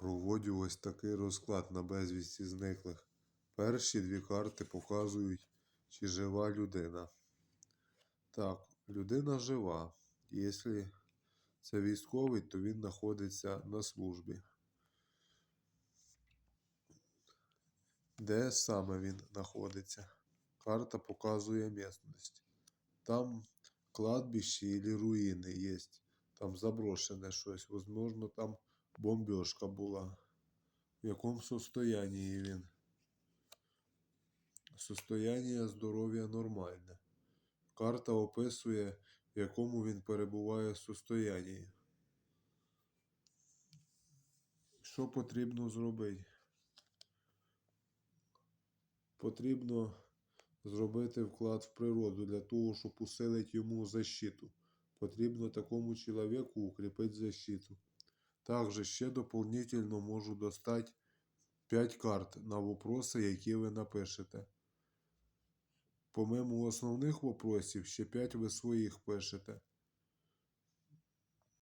Проводю ось такий розклад на безвісті зниклих. Перші дві карти показують, чи жива людина. Так, людина жива. Якщо це військовий, то він знаходиться на службі. Де саме він знаходиться? Карта показує місцевість. Там кладбище или руїни є. Там заброшене щось. Возможно, там бомбежка була. В якому состоянии він? Состояние здоров'я нормальне. Карта описує, в якому він перебуває состоянні. Що потрібно зробити? Потрібно зробити вклад в природу для того, щоб усилити йому защиту. Потрібно такому чоловіку укріпити защиту. Також ще дополнительно можу достати 5 карт на вопроси, які ви напишете. Помимо основних вопросів, ще 5 ви своїх пишете.